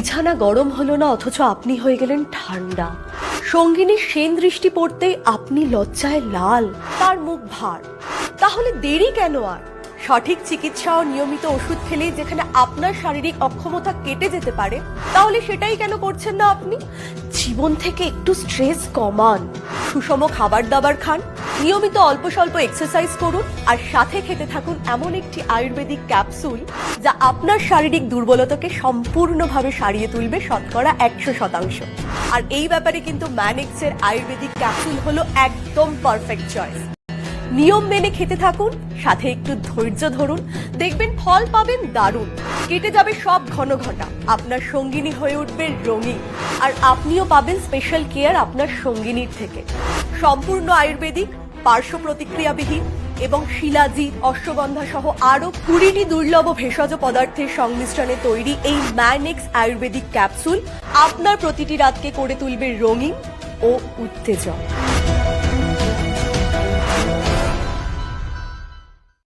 বিছানা গরম হলো না, অথচ আপনি হয়ে গেলেন ঠান্ডা। সঙ্গিনীর সেন দৃষ্টি পড়তেই আপনি লজ্জায় লাল, তার মুখ ভার। তাহলে দেরি কেন আর? সঠিক চিকিৎসা ও নিয়মিত ওষুধ খেলেই যেখানে আপনার শারীরিক অক্ষমতা কেটে যেতে পারে, তাহলে সেটাই কেন করছেন না আপনি? জীবন থেকে একটু স্ট্রেস কমান। সুষম খাবার দাবার খান নিয়মিত অল্প স্বল্প এক্সারসাইজ করুন আর সাথে খেতে থাকুন এমন একটি আয়ুর্বেদিক ক্যাপসুল যা আপনার শারীরিক দুর্বলতাকে সম্পূর্ণভাবে সারিয়ে তুলবে শতকরা একশো শতাংশ। আর এই ব্যাপারে কিন্তু ম্যানেক্সের আয়ুর্বেদিক ক্যাপসুল হলো একদম পারফেক্ট চয়েস নিয়ম মেনে খেতে থাকুন, সাথে একটু ধৈর্য ধরুন, দেখবেন ফল পাবেন দারুণ। কেটে যাবে সব ঘন ঘটা, আপনার সঙ্গিনী হয়ে উঠবে রঙিন। আর আপনিও পাবেন স্পেশাল কেয়ার আপনার সঙ্গিনীর থেকে। সম্পূর্ণ আয়ুর্বেদিক পার্শ্ব প্রতিক্রিয়াবিহীন এবং শিলাজি অশ্বগন্ধা সহ আরও কুড়িটি দুর্লভ ভেষজ পদার্থের সংমিশ্রণে তৈরি এই ম্যানেক্স আয়ুর্বেদিক ক্যাপসুল আপনার প্রতিটি রাতকে করে তুলবে রঙিন ও উত্তেজক।